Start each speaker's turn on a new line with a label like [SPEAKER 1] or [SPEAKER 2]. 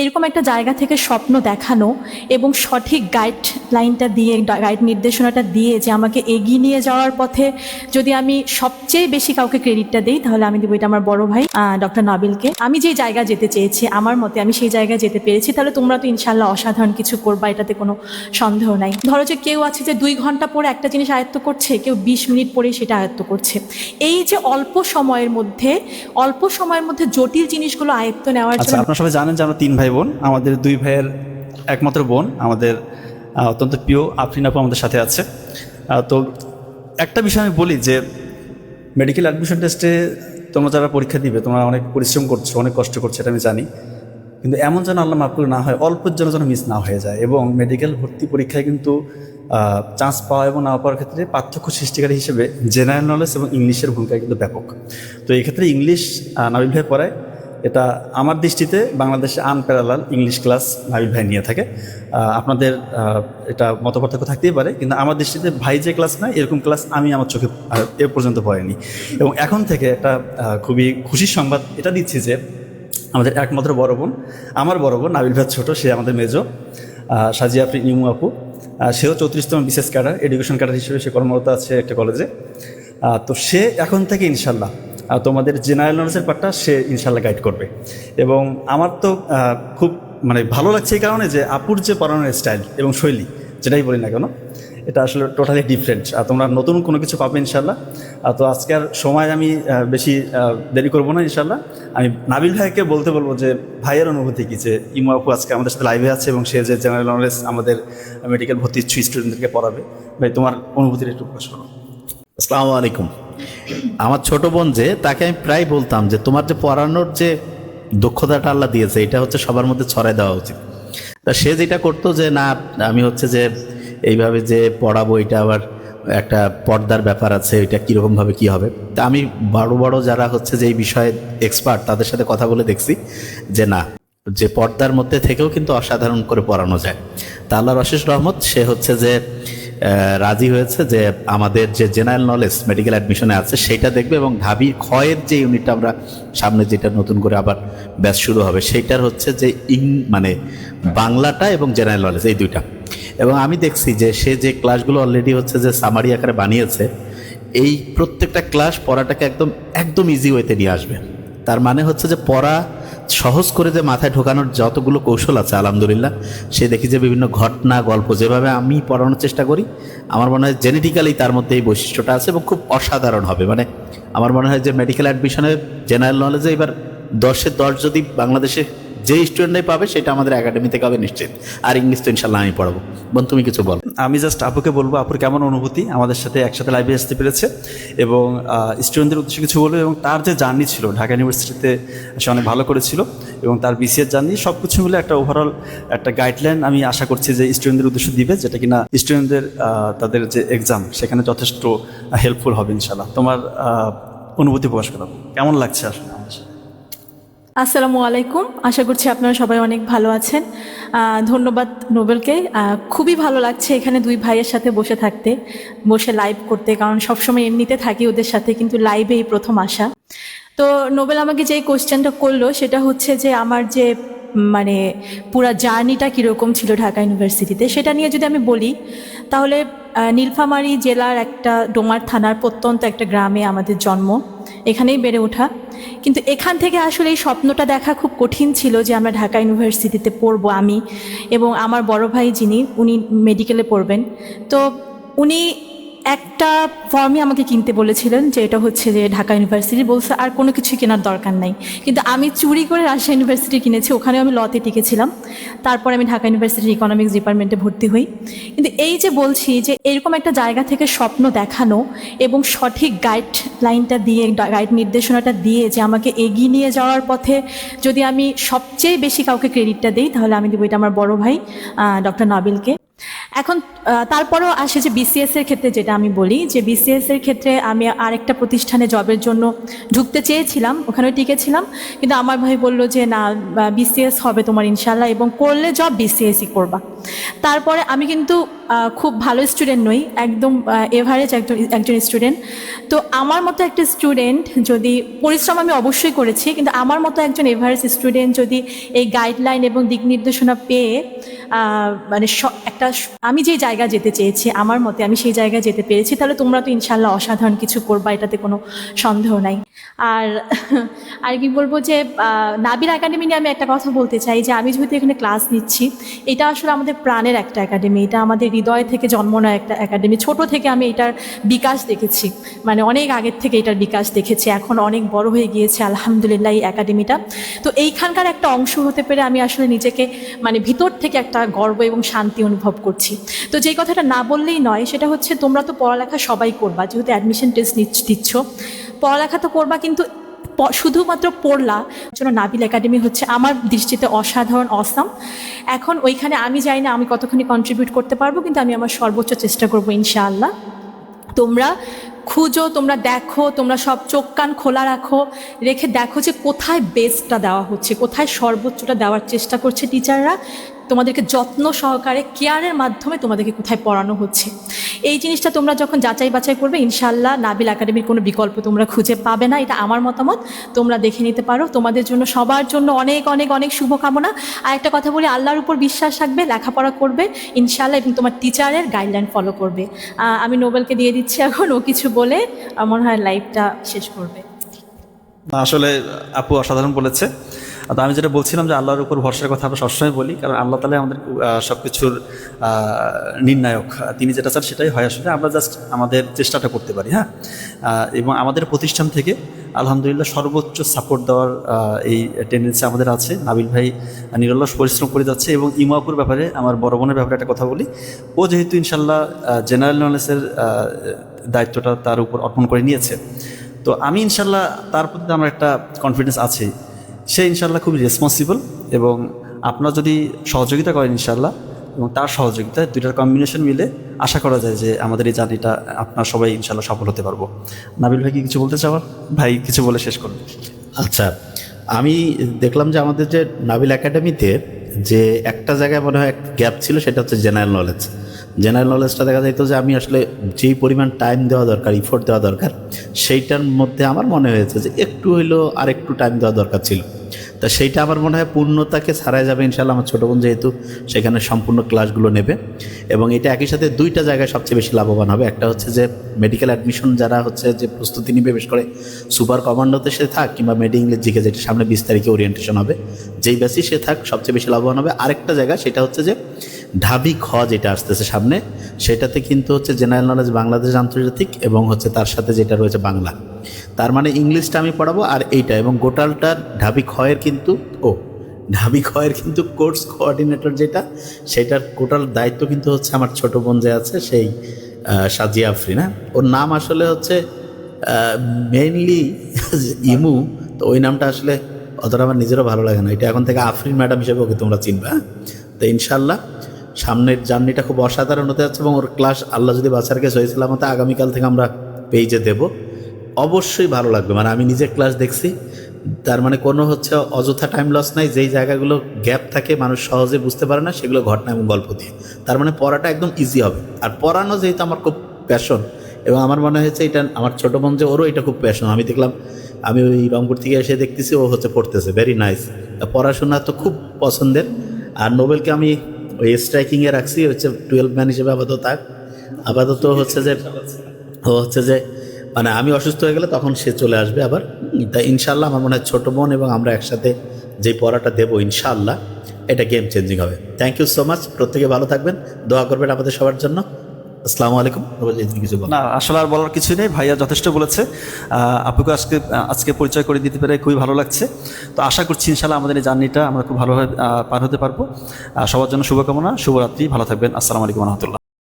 [SPEAKER 1] এরকম একটা জায়গা থেকে স্বপ্ন দেখানো এবং সঠিক গাইড লাইনটা দিয়ে গাইড নির্দেশনাটা দিয়ে যে আমাকে এগিয়ে নিয়ে যাওয়ার পথে যদি আমি সবচেয়ে বেশি কাউকে ক্রেডিটটা দিই তাহলে আমি দেবো এটা আমার বড় ভাই ডক্টর নাবিলকে। আমি যে জায়গা যেতে চেয়েছি আমার মতে আমি সেই জায়গায় যেতে পেরেছি তাহলে তোমরা তো ইনশাল্লাহ অসাধারণ কিছু করবা এটাতে কোনো সন্দেহ নাই। ধরো যে কেউ আছে যে দুই ঘণ্টা পরে একটা জিনিস আয়ত্ত করছে কেউ বিশ মিনিট পরে সেটা আয়ত্ত করছে। এই যে অল্প সময়ের মধ্যে অল্প সময়ের মধ্যে জটিল জিনিসগুলো আয়ত্ত নেওয়ার
[SPEAKER 2] আচ্ছা
[SPEAKER 1] জন্য
[SPEAKER 2] আপনারা সবাই জানেন যে আমরা তিন ভাই বোন, আমাদের দুই ভাইয়ের একমাত্র বোন, আমাদের অত্যন্ত প্রিয় আফরিন আপু আমাদের সাথে আছে। তো একটা বিষয় আমি বলি যে মেডিকেল অ্যাডমিশন টেস্টে তোমরা যারা পরীক্ষা দিবে, তোমরা অনেক পরিশ্রম করছ, অনেক কষ্ট করছ, এটা আমি জানি। কিন্তু এমন যেন আল্লাহ মাফ না হয়, অল্পের জন্য যেন মিস না হয়ে যায় এবং মেডিকেল ভর্তি পরীক্ষায় কিন্তু চান্স পাওয়া এবং না পাওয়ার ক্ষেত্রে পার্থক্য সৃষ্টিকারী হিসেবে জেনারেল নলেজ এবং ইংলিশের ভূমিকা কিন্তু ব্যাপক। তো এই ক্ষেত্রে ইংলিশ নাবিল ভাই পড়ায়। এটা আমার দৃষ্টিতে বাংলাদেশে আনপ্যারালাল ইংলিশ ক্লাস নাবিল ভাই নিয়ে থাকে। আপনাদের এটা মতপার্থক্য থাকতেই পারে, কিন্তু আমার দৃষ্টিতে ভাই যে ক্লাস নেয়, এরকম ক্লাস আমি আমার চোখে এ পর্যন্ত পড়েনি। এবং এখন থেকে একটা খুবই খুশির সংবাদ এটা দিচ্ছি যে আমাদের একমাত্র বড় বোন, আমার বড় বোন নাবিল ভাই ছোটো, সে আমাদের মেজো সাজিয়া আপনি ইমু আপু। সেও চৌত্রিশতম বিশেষ ক্যাডার এডুকেশন ক্যাডার হিসেবে সে কর্মরত আছে একটা কলেজে তো সে এখন থেকে ইনশাল্লাহ তোমাদের জেনারেল নলেজের পার্টটা সে ইনশাল্লাহ গাইড করবে। এবং আমার তো খুব মানে ভালো লাগছে এই কারণে যে আপুর যে পড়ানোর স্টাইল এবং শৈলী, যেটাই বলি না কেন, এটা আসলে টোটালি ডিফারেন্ট আর তোমরা নতুন কোনো কিছু পাবে ইনশাল্লাহ আর তো আজকের সময় আমি বেশি দেরি করব না ইনশাল্লাহ আমি নাবিল ভাইকে বলতে বলব যে, ভাইয়ের অনুভূতি কি? যে ইমু আপু আজকে আমাদের সাথে লাইভে আছে এবং সে যে জেনারেল নলেজ আমাদের মেডিকেল ভর্তি স্টুডেন্টদেরকে পড়াবে। ভাই, তোমার অনুভূতিটা একটু প্রকাশ করো
[SPEAKER 3] আসসালামু আলাইকুম। আমার ছোট বোন যে, তাকে আমি প্রায় বলতাম যে, তোমার যে পড়ানোর যে দক্ষতাটা আল্লাহ দিয়েছে, এটা হচ্ছে সবার মধ্যে ছড়াই দেওয়া উচিত। তা সে যেটা করতো যে, না, আমি হচ্ছে যে, এইভাবে যে পড়াবো, এটা আবার একটা পর্দার ব্যাপার আছে, এটা কীরকমভাবে কী হবে? তা আমি বড় বড় যারা হচ্ছে যে এই বিষয়ে এক্সপার্ট তাদের সাথে কথা বলে দেখছি যে, না, যে পর্দার মধ্যে থেকেও কিন্তু অসাধারণ করে পড়ানো যায়। তা আল্লাহর অশেষ রহমত, সে হচ্ছে যে রাজি হয়েছে যে আমাদের যে জেনারেল নলেজ মেডিকেল অ্যাডমিশনে আছে, সেটা দেখবে এবং ঢাবি ক্ষয়ের যে ইউনিটটা আমরা সামনে যেটা নতুন করে আবার ব্যাচ শুরু হবে সেইটার হচ্ছে যে ইং মানে বাংলাটা এবং জেনারেল নলেজ এই দুইটা। এবং আমি দেখছি যে সে যে ক্লাসগুলো অলরেডি হচ্ছে যে সামারি আকারে বানিয়েছে, এই প্রত্যেকটা ক্লাস পড়াটাকে একদম একদম ইজি ওয়েতে নিয়ে আসবে। তার মানে হচ্ছে যে পড়া সহজ করে যে মাথায় ঢোকানোর যতগুলো কৌশল আছে, আলহামদুলিল্লাহ, সে দেখি যে বিভিন্ন ঘটনা, গল্প যেভাবে আমি পড়ানোর চেষ্টা করি, আমার মনে হয় জেনেটিক্যালি তার মধ্যে এই বৈশিষ্ট্যটা আছে এবং খুব অসাধারণ হবে। মানে আমার মনে হয় যে মেডিকেল অ্যাডমিশনে জেনারেল নলেজে এবার দশের দশ যদি বাংলাদেশে যে স্টুডেন্টরাই পাবে, সেটা আমাদের একাডেমি থেকে হবে নিশ্চিত। আর ইংলিশ তো ইনশাল্লাহ আমি পড়াবো। বোন, তুমি কিছু বল।
[SPEAKER 2] আমি জাস্ট আপুকে বলব, আপুর কেমন অনুভূতি? আমাদের সাথে একসাথে লাইভে আসতে পেরেছে এবং স্টুডেন্টদের উদ্দেশ্যে কিছু বলব এবং তার যে জার্নি ছিল, ঢাকা ইউনিভার্সিটিতে সে অনেক ভালো করেছিল এবং তার বিসিএস জার্নি সব কিছু মিলে একটা ওভারঅল একটা গাইডলাইন আমি আশা করছি যে স্টুডেন্টদের উদ্দেশ্যে দিবে, যেটা কিনা স্টুডেন্টদের তাদের যে এক্সাম সেখানে যথেষ্ট হেল্পফুল হবে ইনশাল্লাহ তোমার অনুভূতি প্রকাশ করা। কেমন লাগছে আসলে?
[SPEAKER 1] আসসালামু আলাইকুম। আশা করছি আপনারা সবাই অনেক ভালো আছেন। ধন্যবাদ নোবেলকে। খুবই ভালো লাগছে এখানে দুই ভাইয়ের সাথে বসে থাকতে, বসে লাইভ করতে, কারণ সবসময় এমনিতে থাকি ওদের সাথে, কিন্তু লাইভে এই প্রথম আসা। তো নোবেল আমাকে যে কোশ্চেনটা করল, সেটা হচ্ছে যে আমার যে মানে পুরা জার্নিটা কীরকম ছিল ঢাকা ইউনিভার্সিটিতে, সেটা নিয়ে যদি আমি বলি, তাহলে নীলফামারী জেলার একটা ডোমার থানার প্রত্যন্ত একটা গ্রামে আমাদের জন্ম। এখানেই বেড়ে ওঠা। কিন্তু এখান থেকে আসলে এই স্বপ্নটা দেখা খুব কঠিন ছিল যে আমরা ঢাকা ইউনিভার্সিটিতে পড়ব আমি এবং আমার বড় ভাই যিনি, উনি মেডিকেলে পড়বেন। তো উনি একটা ফর্মই আমাকে কিনতে বলেছিলেন যে এটা হচ্ছে যে ঢাকা ইউনিভার্সিটি বলছে, আর কোনো কিছু কেনার দরকার নাই। কিন্তু আমি চুরি করে রাজশাহী ইউনিভার্সিটি কিনেছি ওখানেও আমি লতে টিকেছিলাম। তারপর আমি ঢাকা ইউনিভার্সিটির ইকোনমিক্স ডিপার্টমেন্টে ভর্তি হই। কিন্তু এই যে বলছি যে এরকম একটা জায়গা থেকে স্বপ্ন দেখানো এবং সঠিক গাইড লাইনটা দিয়ে গাইড নির্দেশনাটা দিয়ে যে আমাকে এগিয়ে নিয়ে যাওয়ার পথে যদি আমি সবচেয়ে বেশি কাউকে ক্রেডিটটা দিই, তাহলে আমি দেবো এটা আমার বড় ভাই ডক্টর নাবিলকে। এখন তারপরেও আসে যে বিসিএস এর ক্ষেত্রে যেটা আমি বলি, যে বিসিএস এর ক্ষেত্রে আমি আরেকটা প্রতিষ্ঠানে জবের জন্য ঢুকতে চেয়েছিলাম, ওখানেও টিকেছিলাম, কিন্তু আমার ভাই বলল যে, না বিসিএস হবে তোমার ইনশাল্লাহ এবং করলে জব বিসিএসই করবা। তারপরে আমি কিন্তু খুব ভালো স্টুডেন্ট নই, একদম এভারেজ একজন একজন স্টুডেন্ট তো আমার মতো একটা স্টুডেন্ট যদি, পরিশ্রম আমি অবশ্যই করেছি, কিন্তু আমার মতো একজন এভারেজ স্টুডেন্ট যদি এই গাইডলাইন এবং দিক নির্দেশনা পেয়ে মানে একটা, আমি যে জায়গা যেতে চেয়েছি, আমার মতে আমি সেই জায়গায় যেতে পেরেছি, তাহলে তোমরা তো ইনশাল্লাহ অসাধারণ কিছু করবা, এটাতে কোনো সন্দেহ নাই। আর আর কি বলব যে নাবির একাডেমি নিয়ে আমি একটা কথা বলতে চাই, যে আমি যেহেতু এখানে ক্লাস নিচ্ছি, এটা আসলে আমাদের প্রাণের একটা একাডেমি এটা আমাদের হৃদয় থেকে জন্ম নেওয়া একটা একাডেমি ছোট থেকে আমি এটার বিকাশ দেখেছি। মানে অনেক আগের থেকে এটার বিকাশ দেখেছি। এখন অনেক বড় হয়ে গিয়েছে, আলহামদুলিল্লাহ, এই একাডেমিটা তো এইখানকার একটা অংশ হতে পেরে আমি আসলে নিজেকে মানে ভিতর থেকে একটা গর্ব এবং শান্তি অনুভব করছি। তো যেই কথাটা না বললেই নয়, সেটা হচ্ছে তোমরা তো পড়ালেখা সবাই করবা। যেহেতু অ্যাডমিশন টেস্ট দিচ্ছ। পড়ালেখা তো করবা, কিন্তু শুধুমাত্র পড়লা জন্য নাবিল একাডেমি হচ্ছে আমার দৃষ্টিতে অসাধারণ অসাম এখন ওইখানে আমি জানি না, আমি কতখানি কন্ট্রিবিউট করতে পারব, কিন্তু আমি আমার সর্বোচ্চ চেষ্টা করব, ইনশাআল্লাহ। তোমরা খুঁজো, তোমরা দেখো, তোমরা সব চোখ কান খোলা রাখো, রেখে দেখো যে কোথায় বেস্টটা দেওয়া হচ্ছে, কোথায় সর্বোচ্চটা দেওয়ার চেষ্টা করছে টিচাররা তোমাদেরকে যত্ন সহকারে কেয়ারের মাধ্যমে তোমাদেরকে কোথায় পড়ানো হচ্ছে। এই জিনিসটা তোমরা যখন যাচাই বাছাই করবে ইনশাল্লাহ নাবিল একাডেমির কোনো বিকল্প তোমরা খুঁজে পাবে না। এটা আমার মতামত। তোমরা দেখে নিতে পারো। তোমাদের জন্য, সবার জন্য অনেক অনেক অনেক শুভকামনা। আর একটা কথা বলি, আল্লাহর উপর বিশ্বাস রাখবে, লেখাপড়া করবে ইনশাল্লাহ এবং তোমার টিচারের গাইডলাইন ফলো করবে। আমি নোবেলকে দিয়ে দিচ্ছি এখন, ও কিছু বলে মনে হয় লাইফটা শেষ করবে।
[SPEAKER 2] আসলে আপু অসাধারণ বলেছে। তো আমি যেটা বলছিলাম যে আল্লাহর উপর ভরসার কথা আমরা সবসময় বলি, কারণ আল্লাহ তালা আমাদের সব কিছুর নির্ণায়ক। তিনি যেটা চান সেটাই হয় আসলে। আমরা জাস্ট আমাদের চেষ্টাটা করতে পারি হ্যাঁ? এবং আমাদের প্রতিষ্ঠান থেকে আলহামদুলিল্লাহ সর্বোচ্চ সাপোর্ট দেওয়ার এই টেন্ডেন্সি আমাদের আছে। নাবিল ভাই নিরলস পরিশ্রম করে যাচ্ছে এবং ইমাপুর ব্যাপারে, আমার বড় বোনের ব্যাপারে একটা কথা বলি। ও যেহেতু ইনশাল্লাহ জেনারেল নলেজের দায়িত্বটা তার উপর অর্পণ করে নিয়েছে। তো আমি ইনশাল্লাহ তার প্রতি আমার একটা কনফিডেন্স আছে। সে ইনশাল্লাহ খুবই রেসপন্সিবল এবং আপনারা যদি সহযোগিতা করেন ইনশাল্লাহ এবং তার সহযোগিতায় দুইটার কম্বিনেশন মিলে আশা করা যায় যে আমাদের এই জার্নিটা আপনার সবাই ইনশাল্লাহ সফল হতে পারব। নাবিল ভাই কি কিছু বলতে চাওয়ার? ভাই, কিছু বলে শেষ করুন।
[SPEAKER 3] আচ্ছা আমি দেখলাম যে আমাদের যে নাবিল একাডেমিতে যে একটা জায়গায় মনে হয় গ্যাপ ছিল সেটা হচ্ছে জেনারেল নলেজ জেনারেল নলেজটা দেখা যাইতো যে আমি আসলে যেই পরিমাণ টাইম দেওয়া দরকার ইফোর্ট দেওয়া দরকার, সেইটার মধ্যে আমার মনে হয়েছে যে একটু হইলেও আর একটু টাইম দেওয়া দরকার ছিল। তা সেইটা আমার মনে হয় পূর্ণতাকে ছাড়াই যাবে ইনশাল্লাহ আমার ছোটো বোন যেহেতু সেখানে সম্পূর্ণ ক্লাসগুলো নেবে। এবং এটা একই সাথে দুইটা জায়গায় সবচেয়ে বেশি লাভবান হবে। একটা হচ্ছে যে মেডিকেল অ্যাডমিশন যারা হচ্ছে যে প্রস্তুতি নিবে বেশ করে সুপার কমান্ডোতে সে থাক কিংবা মেডি ইংলিশ জিকে যেটা সামনে বিশ তারিখে ওরিয়েন্টেশন হবে, যেই বেশি সে থাক সবচেয়ে বেশি লাভবান হবে। আরেকটা জায়গা সেটা হচ্ছে যে ঢাবি খ যেটা আসতেছে সামনে, সেটাতে কিন্তু হচ্ছে জেনারেল নলেজ বাংলাদেশ আন্তর্জাতিক এবং হচ্ছে তার সাথে যেটা রয়েছে বাংলা। তার মানে ইংলিশটা আমি পড়াবো আর এইটা এবং গোটালটার ঢাবি খয়ের কিন্তু, ও, ঢাবি খয়ের কিন্তু কোর্স কোঅর্ডিনেটর যেটা, সেটার গোটাল দায়িত্ব কিন্তু হচ্ছে আমার ছোট বোন যে আছে, সেই সাজিয়া আফরিন হ্যাঁ? ওর নাম আসলে হচ্ছে মেইনলি ইমু, তো ওই নামটা আসলে অতটা আমার নিজেরও ভালো লাগে না। এটা এখন থেকে আফরিন ম্যাডাম হিসেবে ওকে তোমরা চিনবে হ্যাঁ? তো ইনশাল্লাহ সামনের জার্নিটা খুব অসাধারণ হতে যাচ্ছে এবং ওর ক্লাস আল্লাহ যদি বাসার বাচ্চারকে সহিছিলাম তো আগামীকাল থেকে আমরা পেজে দেব। অবশ্যই ভালো লাগবে। মানে আমি নিজে ক্লাস দেখছি। তার মানে কোনো হচ্ছে অযথা টাইম লস নাই। যেই জায়গাগুলো গ্যাপ থাকে, মানুষ সহজে বুঝতে পারে না, সেগুলো ঘটনা এবং গল্প দিয়ে। তার মানে পড়াটা একদম ইজি হবে। আর পড়ানো যেহেতু আমার খুব প্যাশন এবং আমার মনে হয়েছে এটা, আমার ছোটো বোন যে ওরও এটা খুব প্যাশন আমি দেখলাম, আমি ওই রংপুর থেকে এসে দেখতেছি, ও হচ্ছে পড়তেছে। ভেরি নাইস পড়াশোনা তো খুব পছন্দের। আর নোবেলকে আমি ওই স্ট্রাইকিংয়ে রাখছি হচ্ছে টুয়েলভ ম্যান হিসেবে আপাতত থাক। আপাতত হচ্ছে যে, ও হচ্ছে যে মানে আমি অসুস্থ হয়ে গেলে তখন সে চলে আসবে আবার। তা ইনশাল্লাহ আমার মনে হয় ছোটো বোন এবং আমরা একসাথে যে পড়াটা দেবো ইনশাল্লাহ এটা গেম চেঞ্জিং হবে। থ্যাংক ইউ সো মাচ প্রত্যেকে ভালো থাকবেন। দোয়া করবেন আমাদের সবার জন্য। আসসালামু আলাইকুম। কিছু।
[SPEAKER 2] না, আসলে আর বলার কিছু নেই। ভাইয়া যথেষ্ট বলেছে। আপুকে আজকে আজকে পরিচয় করে দিতে পেরে খুবই ভালো লাগছে। তো আশা করছি ইনশাআল্লাহ আমাদের এই জার্নিটা আমরা খুব ভালোভাবে পার হতে পারব। সবার জন্য শুভকামনা, শুভরাত্রি, ভালো থাকবেন। আসসালামু আলাইকুম রহমতুল্লাহ।